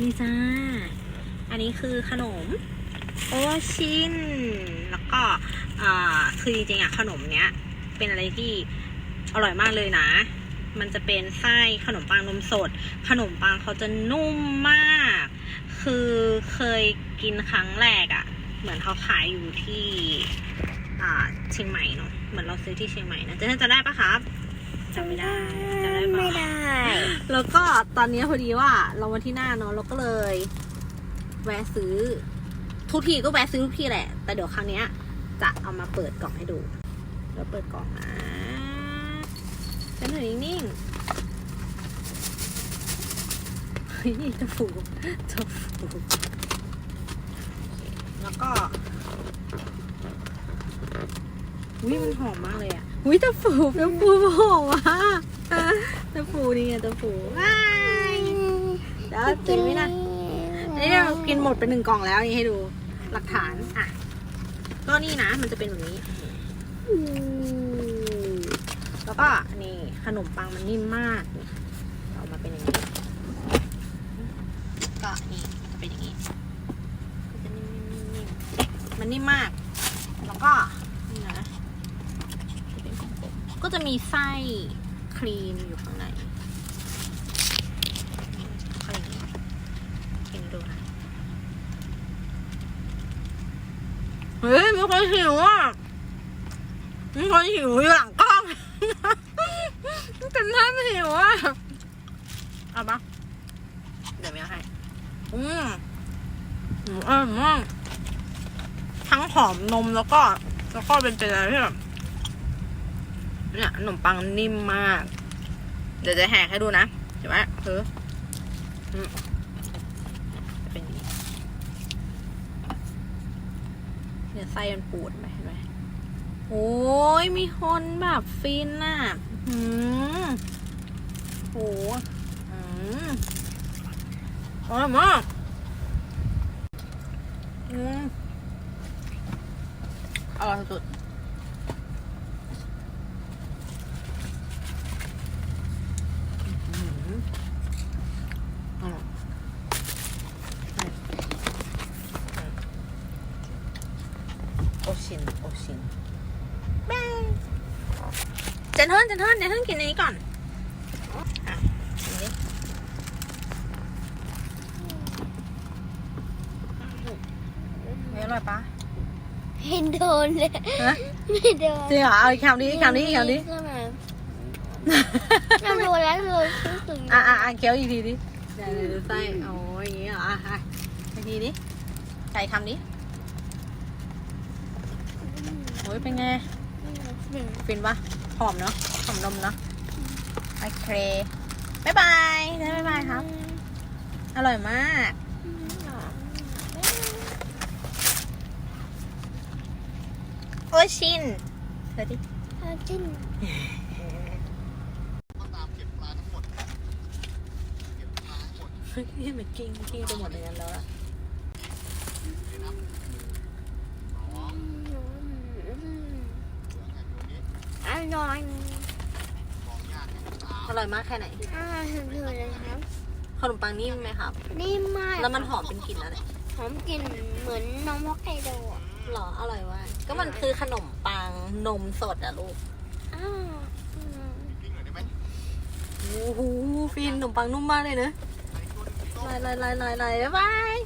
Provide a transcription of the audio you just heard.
นี่จ้า อันนี้คือขนมโอชิน แล้วก็คือจริงๆอะขนมเนี้ย เป็นอะไรที่อร่อยมากเลยนะ มันจะเป็นไส้ขนมปังนมสด ขนมปังเขาจะนุ่มมาก คือเคยกินครั้งแรกอะเหมือนเขาขายอยู่ที่เชียงใหม่เนาะ เหมือนเราซื้อที่เชียงใหม่นะเจะจะได้ปะครับจำไม่ได้จำได้ปะไม่ได้ แล้วก็ตอนนี้พอดีว่าเรามาที่หน้าเนาะเราก็เลย แวะซื้อ ทุกทีก็แวะซื้อทุกทีแหละ แต่เดี๋ยวครั้งเนี้ย จะเอามาเปิดกล่องให้ดูเดี๋ยวเปิดกล่องนะฉันอยู่นิ่งๆเฮ้ยจะฟูจะฟูแล้วก็อุ้ยมันหอมมากเลยอะอุ้ยตะฟูตะฟูหอมมาก ตะฟูนี่ไงตะฟูว้ายเดี๋ยวกินไหมนะอันนี้เรากินหมดไปหนึ่งกล่องแล้วนี่ให้ดูหลักฐานอะก็นี่นะ มันจะเป็นแบบนี้ แล้วก็นี่ขนมปังมันนิ่มมากนี่ออกมาเป็นอย่างนี้ก็นี่จะเป็นอย่างนี้ก็จะนิ่มๆๆๆมันนิ่มมาก แล้วก็นี่นะจะเป็นกลมๆก็จะมีไส้ค รีมอยู่ข้างในครีมกินดูนะเฮ้ยมีคนหิวอะมีคนหิวอยู่หลังกล้องแต่หน้าไม่หิวอะเอาปะเดี๋ยวไม่ให้ อืมอืมอร่อยมากทั้งหอมนมแล้วก็ แล้วก็เป็นเป็นอะไรที่แบบ เนี่ยขนมปังนิ่มมาก เดี๋ยวจะแหกให้ดูนะเห็นไหมเอออืมเป็นอย่างนี้เนี่ยไส้มันปูดไหมเห็นไหมโอ้ยมีคนแบบฟินน่ะหืมโหอืมอร่อยมากอืมอร่อยสุดอื้อหืออร่อย โอ ชินโอชินแม่เจนเทิร์นเจนเทิร์นเจนเทิร์นกินอันนี้ก่อนอะอันนี้ไม่อร่อยปะเห็นโดนเลยฮะไม่โดนจริงเหรอเอาอีกคำนี้อีกคำนี้อีกคำนี้ใช่ไหมน้ำโดนแล้วเลยรู้สึกอะอะอะเคี้ยวอีกทีดิเดี๋ยวเดี๋ยวดูไส้โอ้ยอย่างงี้เหรออะอะอีกทีดิใส่คำนี้ โอ้ยเป็นไงฟินปะหอมเนาะหอมนมเนาะโอเคบ๊ายบายนะบ๊ายบายครับ อร่อยมากโอชินเดี๋ยวดิจิ้นก็ตามเก็บปลาทั้งหมดเก็บปลาทั้งหมดนี่มันกิ้งกิ้งไปหมดเลยนั้นแล้วอะ นี่นับสองเหลือแค่ตัวนี้ อ ร่อยมองยากแค่สามอร่อยมากแค่ไหนอร่อยถึงเลยครับ ขนมปังนิ่มไหมครับ นิ่มมากแล้วมันหอมเป็นกลิ่นอะไรหอมกลิ่นเหมือนนมฮอกไกโดอะหรออร่อยว่ากก็มันคือขนมปังนมสดอะลูกอ้าวอืมทิ้งหน่อยได้ไหมโอ้โหฟินขนมปังนุ่มมากเลยเนอะใส่ตัวหนึงที่โต๊ะลายลายลายลายลายบ๊ายบาย